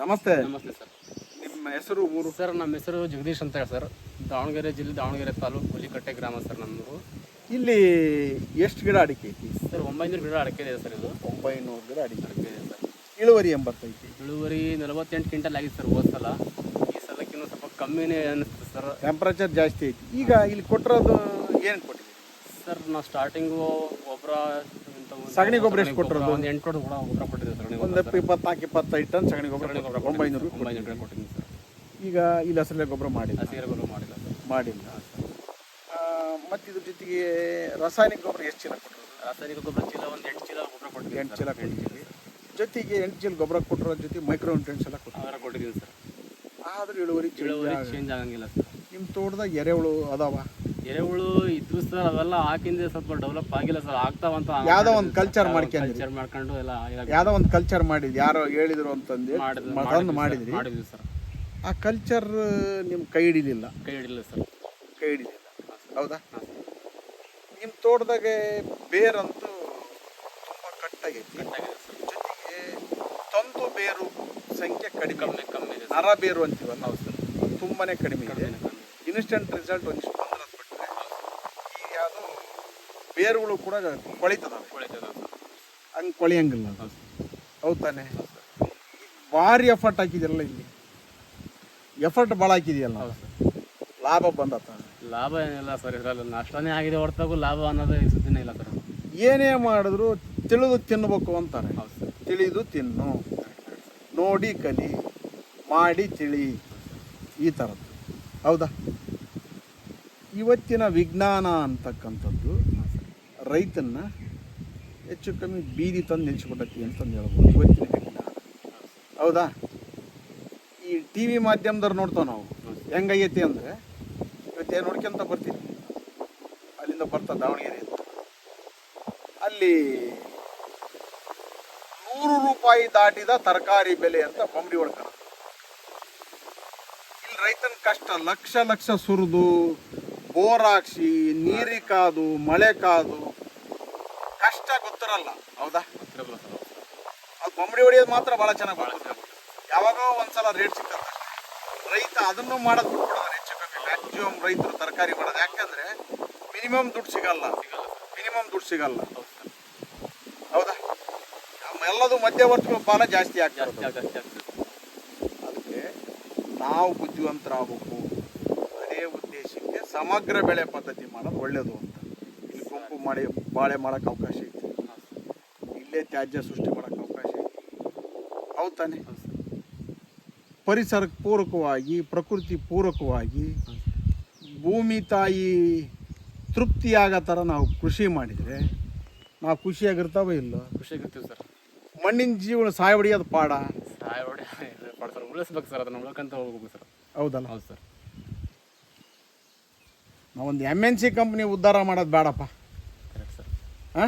ನಮಸ್ತೆ. ನಮಸ್ತೆ ಸರ್. ನಿಮ್ಮ ಹೆಸರು ಊರು? ಸರ್ ನಮ್ಮ ಹೆಸರು ಜಗದೀಶ್ ಅಂತ ಹೇಳಿ ಸರ್. ದಾವಣಗೆರೆ ಜಿಲ್ಲೆ ದಾವಣಗೆರೆ ತಾಲೂಕು ಹುಲಿಕಟ್ಟೆ ಗ್ರಾಮ ಸರ್ ನಮ್ಮದು ಇಲ್ಲಿ ಎಷ್ಟು ಗಿಡ ಅಡಿಕೆ ಐತಿ? ಸರ್ ಒಂಬೈನೂರು ಗಿಡ ಅಡಿಕೆ ಇದೆ ಸರ್ ಇದು. ಒಂಬೈನೂರು ಗಿಡ ಅಡಿಕೆ ಅಡಿಕೆ ಇದೆ ಸರ್. ಇಳುವರಿ ಎಂಬತ್ತೈತಿ. ಇಳುವರಿ ನಲವತ್ತೆಂಟು ಕ್ವಿಂಟಲ್ ಆಗಿದೆ ಸರ್ ಹೋದ ಸಲ. ಈ ಸಲಕ್ಕಿಂತ ಸ್ವಲ್ಪ ಕಮ್ಮಿನೇ ಅನ್ನಿಸ್ತದೆ ಸರ್. ಟೆಂಪ್ರೇಚರ್ ಜಾಸ್ತಿ ಐತಿ. ಈಗ ಇಲ್ಲಿ ಕೊಟ್ಟಿರೋದು ಏನು ಕೊಟ್ಟಿದ್ದೀವಿ ಸರ್ ನಾವು ಸ್ಟಾರ್ಟಿಂಗು ಗೊಬ್ಬರ ಸಗಣಿ ಗೊಬ್ಬರ ಎಷ್ಟು ಕೊಟ್ಟರು ಒಂದು ಎಂಟು ಕೂಡ ಗೊಬ್ಬರ ಕೊಟ್ಟಿದ್ದೆ ಸರ್. ಒಂದು ಇಪ್ಪತ್ನಾಲ್ಕು ಇಪ್ಪತ್ತೈದು ಟನ್ ಸಗಣಿ ಗೊಬ್ಬರ ಕೊಟ್ಟಿರೋದು. ಒಂಬೈನೂರು ಒಂಬೈನೂರು ರೂಪಾಯಿ ಕೊಟ್ಟಿದ್ದೀನಿ ಸರ್. ಈಗ ಇಲ್ಲಿ ಹಸರಲೆ ಗೊಬ್ಬರ ಮಾಡಿಲ್ಲ. ಹಸಿರು ಗೊಬ್ಬರ ಮಾಡಿಲ್ಲ ಸರ್. ಮಾಡಿಲ್ಲ. ಮತ್ತು ಇದ್ರ ಜೊತೆಗೆ ರಾಸಾಯನಿಕ ಗೊಬ್ಬರ ಎಷ್ಟು ಚೀಲ ಕೊಟ್ಟರು ರಾಸಾಯನಿಕ ಗೊಬ್ಬರ ಚೀಲ ಒಂದು ಎಂಟು ಚೀಲ ಗೊಬ್ಬರ ಕೊಟ್ಟಿದ್ದೆ ಎಂಟು ಚೀಲ ಕೊಟ್ಟಿದ್ದೀವಿ. ಜೊತೆಗೆ ಎಂಟು ಚೀಲ ಗೊಬ್ಬರ ಕೊಟ್ಟರೋ ಜೊತೆ ಮೈಕ್ರೋ ನ್ಯೂಟ್ರಿಯೆಂಟ್ಸ್ ಎಲ್ಲ ಕೊಟ್ಟು ಕೊಟ್ಟಿದ್ದೀನಿ ಸರ್. ಆದರೂ ಇಳುವರಿ ಇಳುವರಿ ಚೇಂಜ್ ಆಗಂಗಿಲ್ಲ ಸರ್. ನಿಮ್ಮ ತೋಟದಾಗ ಎರೆಹುಳು ಅದಾವ? ಎರೆಹುಳು ಇದ್ರು ಸರ್ ಅವೆಲ್ಲ ಹಾಕಿಂದ ಸ್ವಲ್ಪ ಡೆವಲಪ್ ಆಗಿಲ್ಲ ಸರ್. ಆಗ್ತಾವಂತ ಯಾವ್ದೋ ಒಂದು ಕಲ್ಚರ್ ಮಾಡ್ಕೊಂಡು ಕಲ್ಚರ್ ಮಾಡ್ಕೊಂಡು ಎಲ್ಲ ಯಾವ್ದೋ ಒಂದು ಕಲ್ಚರ್ ಮಾಡಿದ್ ಯಾರೋ ಹೇಳಿದ್ರು ಅಂತಂದು ಮಾಡಿದ್ವಿ ಮಾಡಿದ್ರಿ. ಮಾಡಿದ್ವಿ ಸರ್. ಆ ಕಲ್ಚರ್ ನಿಮ್ಮ ಕೈ ಹಿಡಿಲಿಲ್ಲ. ಕೈ ಹಿಡಿಲ್ಲ ಸರ್. ಕೈ ಹಿಡಿಲಿಲ್ಲ. ಹೌದಾ? ನಿಮ್ಮ ತೋಟದಾಗ ಬೇರಂತೂ ತುಂಬ ಕಟ್ಟಾಗೈತಿ ಜೊತೆಗೆ ತಂತು ಬೇರು ಸಂಖ್ಯೆ ಕಡಿಮೆ ಕಮ್ಮಿ ಇದೆ. ನರ ಬೇರು ಅಂತೀವಲ್ಲ? ಹೌದು ಸರ್. ತುಂಬಾನೇ ಕಡಿಮೆ ಇದೆ. ಇನ್ಸ್ಟೆಂಟ್ ರಿಸಲ್ಟ್ ಒಂದಿಷ್ಟು ಬಂದ್ರೆ ಬಿಟ್ಟರೆ ಈಗ ಅದು ಬೇರುಗಳು ಕೂಡ ಕೊಳಿತದ. ಕೊಳಿತದ. ಹಂಗೆ ಕೊಳಿಯಂಗಿಲ್ಲ ಹೌದು. ತಾನೆ. ಭಾರಿ ಎಫರ್ಟ್ ಹಾಕಿದಿರಲ್ಲ ಇಲ್ಲಿ. ಎಫರ್ಟ್ ಭಾಳ ಹಾಕಿದೆಯಲ್ಲ. ಲಾಭ ಬಂದತ್ತ. ಲಾಭ ಏನಿಲ್ಲ ಸರ್ ಇದರಲ್ಲಿ ನಷ್ಟನೇ ಆಗಿದೆ ಹೊರತಾಗೂ ಲಾಭ ಅನ್ನೋದು ಸುದ್ದಿನೇ ಇಲ್ಲ ಸರ್. ಏನೇ ಮಾಡಿದ್ರು ತಿಳಿದು ತಿನ್ನಬೇಕು ಅಂತಾರೆ. ತಿಳಿದು ತಿನ್ನು. ನೋಡಿ ಕಲಿ ಮಾಡಿ ತಿಳಿ. ಈ ಥರದ್ದು. ಹೌದಾ? ಇವತ್ತಿನ ವಿಜ್ಞಾನ ಅಂತಕ್ಕಂಥದ್ದು ರೈತನ್ನ ಹೆಚ್ಚು ಕಮ್ಮಿ ಬೀದಿ ತಂದು ನಿಲ್ಲಿಸ್ಬಿಟ್ಟತಿ ಅಂತಂದು ಹೇಳ್ಬೋದು. ಇವತ್ತಿನ ಹೌದಾ? ಈ ಟಿ ವಿ ಮಾಧ್ಯಮದವ್ರು ನೋಡ್ತೇವೆ ನಾವು. ಹೆಂಗೈತಿ ಅಂದರೆ ಇವತ್ತೇನು ನೋಡ್ಕೊಂತ ಬರ್ತೀವಿ ಅಲ್ಲಿಂದ ಬರ್ತಾ ದಾವಣಗೆರೆ. ಅಲ್ಲಿ ನೂರು ರೂಪಾಯಿ ದಾಟಿದ ತರಕಾರಿ ಬೆಲೆ ಅಂತ ಬಂಬಡಿ ಹೊಡ್ತಾರ ಇಲ್ಲಿ ರೈತನ ಕಷ್ಟ ಲಕ್ಷ ಲಕ್ಷ ಸುರಿದು ಬೋರ್ ಹಾಕ್ಸಿ ನೀರಿ ಕಾದು ಮಳೆ ಕಾದು. ಕಷ್ಟ ಗೊತ್ತಿರಲ್ಲ ಹೌದಾ? ಅದು ಬೊಂಬಡಿ ಹೊಡಿಯೋದು ಮಾತ್ರ ಭಾಳ ಚೆನ್ನಾಗಿ ಗೊತ್ತಿರುತ್ತೆ. ಯಾವಾಗೋ ಒಂದ್ಸಲ ರೇಟ್ ಸಿಗ್ತದ ರೈತ ಅದನ್ನು ಮಾಡೋದು ಬಿಟ್ಬಿಡೋದು ಹೆಚ್ಚು ಕಮ್ಮಿ ಮ್ಯಾಕ್ಸಿಮಮ್ ರೈತರು ತರಕಾರಿ ಮಾಡೋದು. ಯಾಕಂದ್ರೆ ಮಿನಿಮಮ್ ದುಡ್ಡು ಸಿಗಲ್ಲ. ಸಿಗಲ್ಲ ಮಿನಿಮಮ್ ದುಡ್ಡು ಸಿಗಲ್ಲ. ಹೌದು? ಎಲ್ಲದು ಮಧ್ಯವರ್ತಿಗಳ ಪಾಲ ಜಾಸ್ತಿ ಆಗ್ತದೆ ಅದಕ್ಕೆ ನಾವು ಬುದ್ಧಿವಂತರಾಗಬೇಕು. ಸಮಗ್ರ ಬೆಳೆ ಪದ್ಧತಿ ಮಾಡೋದು ಒಳ್ಳೆಯದು ಅಂತ. ಇಲ್ಲಿ ಗುಂಪು ಮಾಡಿ ಬಾಳೆ ಮಾಡೋಕೆ ಅವಕಾಶ ಐತಿ. ಇಲ್ಲೇ ತ್ಯಾಜ್ಯ ಸೃಷ್ಟಿ ಮಾಡೋಕೆ ಅವಕಾಶ ಐತಿ. ಹೌದು ತಾನೆ? ಪರಿಸರಕ್ಕೆ ಪೂರಕವಾಗಿ ಪ್ರಕೃತಿ ಪೂರಕವಾಗಿ ಭೂಮಿ ತಾಯಿ ತೃಪ್ತಿಯಾಗೋ ಥರ ನಾವು ಕೃಷಿ ಮಾಡಿದರೆ ನಾವು ಖುಷಿಯಾಗಿರ್ತಾವೋ ಇಲ್ಲೋ? ಖುಷಿಯಾಗಿರ್ತೀವಿ ಸರ್. ಮಣ್ಣಿನ ಜೀವನ ಸಾಯ ಹೊಡಿಯೋದು ಪಾಡ ಸಾಯ ಹೊಡೆ ಸರ್ ಉಳಿಸ್ಬೇಕು ಸರ್ ಅದನ್ನು ಉಳ್ಕಂತ ಹೋಗ್ಬೇಕು ಸರ್. ಹೌದಲ್ಲ? ಹೌದು ಸರ್. ನಾವೊಂದು ಎಂ ಎನ್ ಸಿ ಕಂಪ್ನಿ ಉದ್ಧಾರ ಮಾಡೋದು ಬೇಡಪ್ಪ. ಕರೆಕ್ಟ್ ಸರ್ ಆ?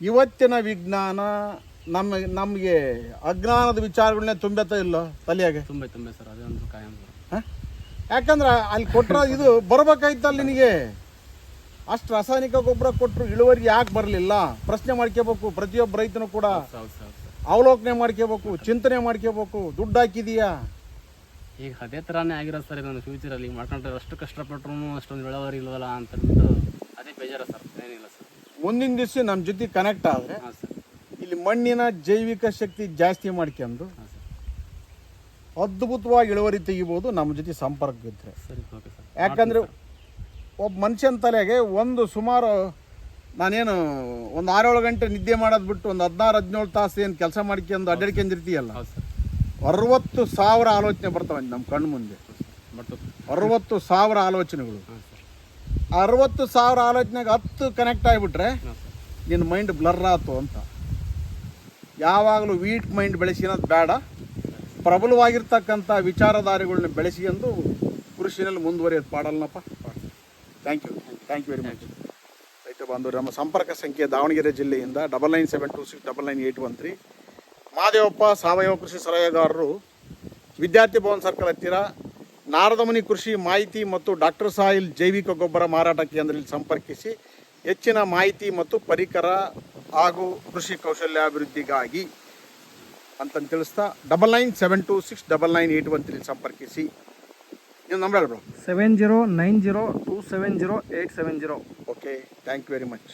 ಇವತ್ತಿನ ವಿಜ್ಞಾನ ನಮ್ಮ ನಮಗೆ ಅಜ್ಞಾನದ ವಿಚಾರಗಳನ್ನೇ ತುಂಬತ್ತ ಇಲ್ಲ ತಲೆಯಾಗೆ? ತುಂಬ ತುಂಬ ಸರ್ ಅದೇ ಒಂದು ಕಾಯಂ ಸರ್ ಯಾಕಂದ್ರೆ ಅಲ್ಲಿ ಕೊಟ್ಟರೆ ಇದು ಬರ್ಬೇಕಾಯ್ತಲ್ಲ ನಿನಗೆ? ಅಷ್ಟು ರಾಸಾಯನಿಕ ಗೊಬ್ಬರ ಕೊಟ್ಟರು ಇಳುವರಿ ಯಾಕೆ ಬರಲಿಲ್ಲ? ಪ್ರಶ್ನೆ ಮಾಡ್ಕೋಬೇಕು ಪ್ರತಿಯೊಬ್ಬ ರೈತನು ಕೂಡ. ಅವಲೋಕನೆ ಮಾಡ್ಕೋಬೇಕು ಚಿಂತನೆ ಮಾಡ್ಕೋಬೇಕು ದುಡ್ಡು ಹಾಕಿದೀಯಾ? ಈಗ ಅದೇ ಥರನೇ ಆಗಿರೋದು ಸರ್ ನನ್ನ ಫ್ಯೂಚರಲ್ಲಿ ಮಾಡ್ಕೊಂಡ್ರೆ ಅಷ್ಟು ಕಷ್ಟಪಟ್ಟರು ಅಷ್ಟೊಂದು ಇಳುವರಿ ಇಲ್ವಲ್ಲ ಅಂತ ಅಂದ್ಬಿಟ್ಟು ಅದೇ ಬೇಜಾರ ಸರ್ ಏನಿಲ್ಲ ಸರ್. ಮುಂದಿನ ದಿವಸ ನಮ್ಮ ಜೊತೆ ಕನೆಕ್ಟ್ ಆದರೆ ಹಾಂ ಸರ್. ಇಲ್ಲಿ ಮಣ್ಣಿನ ಜೈವಿಕ ಶಕ್ತಿ ಜಾಸ್ತಿ ಮಾಡ್ಕೊಂಡು ಹಾಂ ಸರ್. ಅದ್ಭುತವಾಗಿ ಇಳುವರಿ ತೆಗಿಬೋದು ನಮ್ಮ ಜೊತೆ ಸಂಪರ್ಕ ಇದ್ರೆ. ಸರಿ ಓಕೆ ಸರ್. ಯಾಕಂದ್ರೆ ಒಬ್ಬ ಮನುಷ್ಯನ ತಲೆಗೆ ಒಂದು ಸುಮಾರು ನಾನೇನು ಒಂದು ಆರೇಳು ಗಂಟೆ ನಿದ್ದೆ ಮಾಡೋದು ಬಿಟ್ಟು ಒಂದು ಹದಿನಾರು ಹದಿನೇಳು ತಾಸು ಏನು ಕೆಲಸ ಮಾಡ್ಕೊಂಡು ಅಡ್ಡಾಡ್ಕೊಂಡಿರ್ತೀಯಲ್ಲ ಹೌದು ಸರ್. ಅರವತ್ತು ಸಾವಿರ ಆಲೋಚನೆ ಬರ್ತವೆ ನಮ್ಮ ಕಣ್ಣು ಮುಂದೆ. ಅರವತ್ತು ಸಾವಿರ ಆಲೋಚನೆಗಳು. ಅರವತ್ತು ಸಾವಿರ ಆಲೋಚನೆಗೆ ಹತ್ತು ಕನೆಕ್ಟ್ ಆಗಿಬಿಟ್ರೆ ನಿನ್ನ ಮೈಂಡ್ ಬ್ಲರ್ ಆಯ್ತು ಅಂತ. ಯಾವಾಗಲೂ ವೀಟ್ ಮೈಂಡ್ ಬೆಳೆಸಿರೋದು ಬೇಡ. ಪ್ರಬಲವಾಗಿರ್ತಕ್ಕಂಥ ವಿಚಾರಧಾರೆಗಳನ್ನ ಬೆಳೆಸಿಕೊಂಡು ಕೃಷಿನಲ್ಲಿ ಮುಂದುವರಿಯೋದು ಪಾಡಲ್ನಪ್ಪ. Thank you thank you very much ರೈತ ಬಾಂಧವರು ನಮ್ಮ ಸಂಪರ್ಕ ಸಂಖ್ಯೆ ದಾವಣಗೆರೆ ಜಿಲ್ಲೆಯಿಂದ double nine seven two six double nine eight one three Mahadevappa ಸಾವಯವ ಕೃಷಿ ಸಲಹೆಗಾರರು ವಿದ್ಯಾರ್ಥಿ ಭವನ್ ಸರ್ಕಲ್ ಹತ್ತಿರ ನಾರದಮುನಿ ಕೃಷಿ ಮಾಹಿತಿ ಮತ್ತು ಡಾಕ್ಟರ್ ಸಾಯಿಲ್ ಜೈವಿಕ ಗೊಬ್ಬರ ಮಾರಾಟ ಕೇಂದ್ರದಲ್ಲಿ ಸಂಪರ್ಕಿಸಿ ಹೆಚ್ಚಿನ ಮಾಹಿತಿ ಮತ್ತು ಪರಿಕರ ಹಾಗೂ ಕೃಷಿ ಕೌಶಲ್ಯಾಭಿವೃದ್ಧಿಗಾಗಿ ಅಂತಂದು ತಿಳಿಸ್ತಾ double nine seven two six double nine eight one three ಸಂಪರ್ಕಿಸಿ. ನೀವು ನಂಬರ್ ಹೇಳ್ಬೋದು seven zero nine zero two seven zero eight seven zero okay thank you very much